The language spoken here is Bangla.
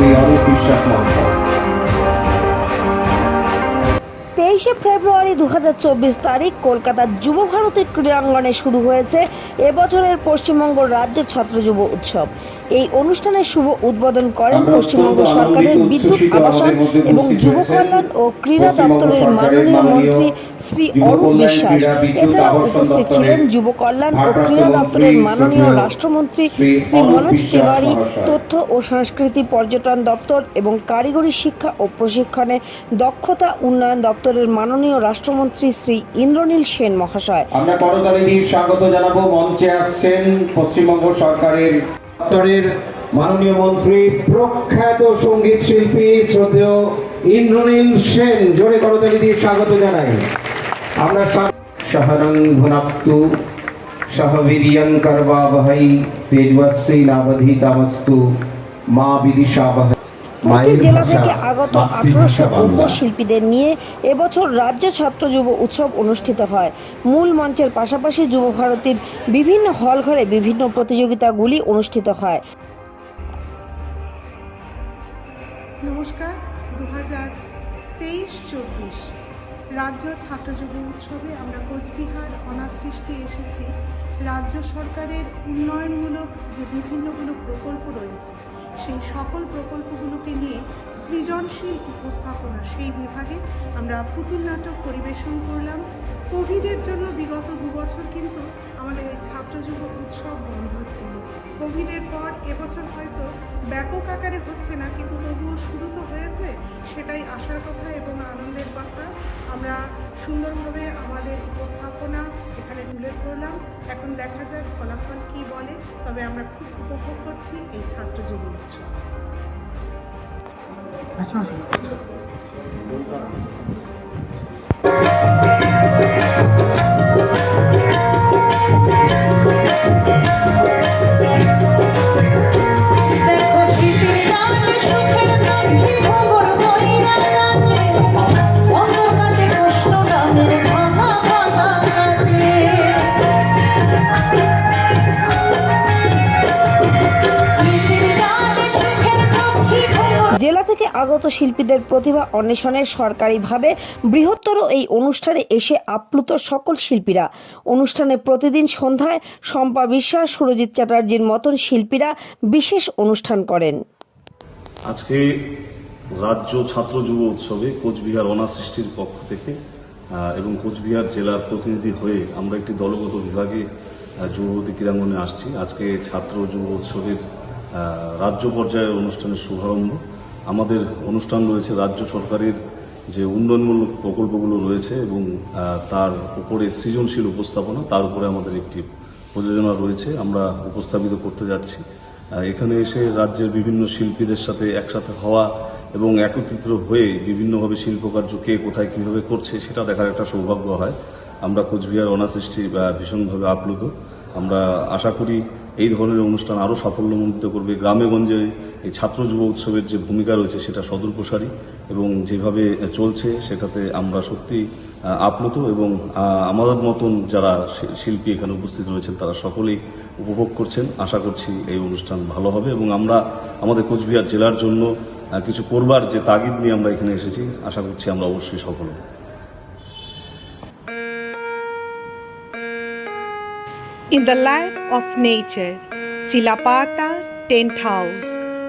শ্রী অরূপ বিশ্বাস মহাশয় তেইশে ফেব্রুয়ারি দু হাজার চব্বিশ তারিখ কলকাতার যুব ভারতীর ক্রীড়াঙ্গনে শুরু হয়েছে এবছরের পশ্চিমবঙ্গ রাজ্য ছাত্র যুব উৎসব। এই অনুষ্ঠানের শুভ উদ্বোধন করেন পশ্চিমবঙ্গ সরকারের বিদ্যুৎ আবাসন এবং যুব কল্যাণ ও ক্রীড়া দপ্তরের মাননীয় মন্ত্রী শ্রী অরূপ বিশ্বাস। ক্রীড়া, বিদ্যুৎ এছাড়া উপস্থিত ছিলেন যুব কল্যাণ ও ক্রীড়া দপ্তরের মাননীয় রাষ্ট্রমন্ত্রী শ্রী শ্রী মনোজ তিওয়ারি তথ্য ও সংস্কৃতি পর্যটন দপ্তর এবং কারিগরি শিক্ষা ও প্রশিক্ষণে দক্ষতা উন্নয়ন দপ্তরের মাননীয় রাষ্ট্রমন্ত্রী শ্রী ইন্দ্রনীল সেন মহাশয়। আমরা করতালি স্বাগত জানাব মঞ্চে আসছেন পশ্চিমবঙ্গ সরকারের দপ্তরের মাননীয় মন্ত্রী, প্রখ্যাত সংগীত শিল্পী শ্রদ্ধেয় ইন্দ্রনীল সেন। জোরে করতালি দিয়ে স্বাগত জানাই। আমরা সহরং ভুনাপ্তু সহবীরিয়ং করবাবহৈ, তেজস্বী নাবধিতামস্তু মা বিদিশাবহৈ। প্রতি জেলা থেকে আগত আঠারোশো বাংলা। শিল্পীদের নিয়ে এবছর রাজ্য ছাত্র যুব উৎসব অনুষ্ঠিত হয়। মূল মঞ্চের পাশাপাশি যুব ভারতীর বিভিন্ন হল ঘরে বিভিন্ন প্রতিযোগিতাগুলি অনুষ্ঠিত হয়। নমস্কার দু হাজার তেইশ চব্বিশ রাজ্য ছাত্র যুব উৎসবে আমরা কোচবিহার অনাসৃষ্টি এসেছি। রাজ্য সরকারের উন্নয়নমূলক যে বিভিন্নগুলো প্রকল্প রয়েছে সেই সকল প্রকল্পগুলোকে নিয়ে সৃজনশীল উপস্থাপনা। সেই বিভাগে আমরা পুতুল নাটক পরিবেশন করলাম। কোভিডের জন্য বিগত দু বছর কিন্তু আমাদের এই ছাত্র যুব উৎসব বন্ধ ছিল। কোভিডের পর এবছর হয়তো ব্যাপক আকারে হচ্ছে না, কিন্তু তবুও শুরু তো হয়েছে, সেটাই আসার কথা এবং আনন্দের কথা। আমরা সুন্দরভাবে আমাদের উপস্থাপনা এখানে তুলে ধরলাম। এখন দেখা যাক ফলাফল কি বলে, তবে আমরা খুব উপভোগ করছি এই ছাত্র যুব উৎসব দেখো থেকে আগত শিল্পীদের প্রতিভা অন্বেষণের সরকারিভাবে বৃহত্তর এই অনুষ্ঠানে এসে আপ্লুত সকল শিল্পীরা। অনুষ্ঠানে প্রতিদিন সন্ধ্যায় শম্পা বিশ্বাস, সুরজিৎ চ্যাটার্জির মতন শিল্পীরা বিশেষ অনুষ্ঠান করেন। আজকে রাজ্য ছাত্র যুব উৎসবে কোচবিহার অনার সৃষ্টির পক্ষ থেকে এবং কোচবিহার জেলার প্রতিনিধি হয়ে আমরা একটি দলগত বিভাগে যুবতী ক্রীড়াঙ্গনে আসছি। আজকে ছাত্র যুব উৎসবের রাজ্য পর্যায়ের অনুষ্ঠানের শুভারম্ভ। আমাদের অনুষ্ঠান রয়েছে রাজ্য সরকারের যে উন্নয়নমূলক প্রকল্পগুলো রয়েছে এবং তার উপরে সৃজনশীল উপস্থাপনা, তার উপরে আমাদের একটি প্রযোজনা রয়েছে, আমরা উপস্থাপিত করতে যাচ্ছি। এখানে এসে রাজ্যের বিভিন্ন শিল্পীদের সাথে একসাথে হওয়া এবং একত্রিত হয়ে বিভিন্নভাবে শিল্পকার্য কে কোথায় কীভাবে করছে, সেটা দেখার একটা সৌভাগ্য হয়। আমরা কোচবিহার অনাসৃষ্টি ভীষণভাবে আপ্লুত। আমরা আশা করি এই ধরনের অনুষ্ঠান আরও সাফল্যমণ্ডিত করবে গ্রামে গঞ্জে এই ছাত্র যুব উৎসবের যে ভূমিকা রয়েছে সেটা সদর প্রসারী এবং যেভাবে চলছে সেটাতে আমরা সত্যি আপ্লুত এবং আমাদের মতন যারা শিল্পী এখানে উপস্থিত রয়েছেন তারা সকলেই উপভোগ করছেন। আশা করছি এই অনুষ্ঠান ভালো হবে এবং আমরা আমাদের কোচবিহার জেলার জন্য কিছু করবার যে তাগিদ নিয়ে আমরা এখানে এসেছি আশা করছি আমরা অবশ্যই সফল হব। In the life of nature, Chilapata Tent House,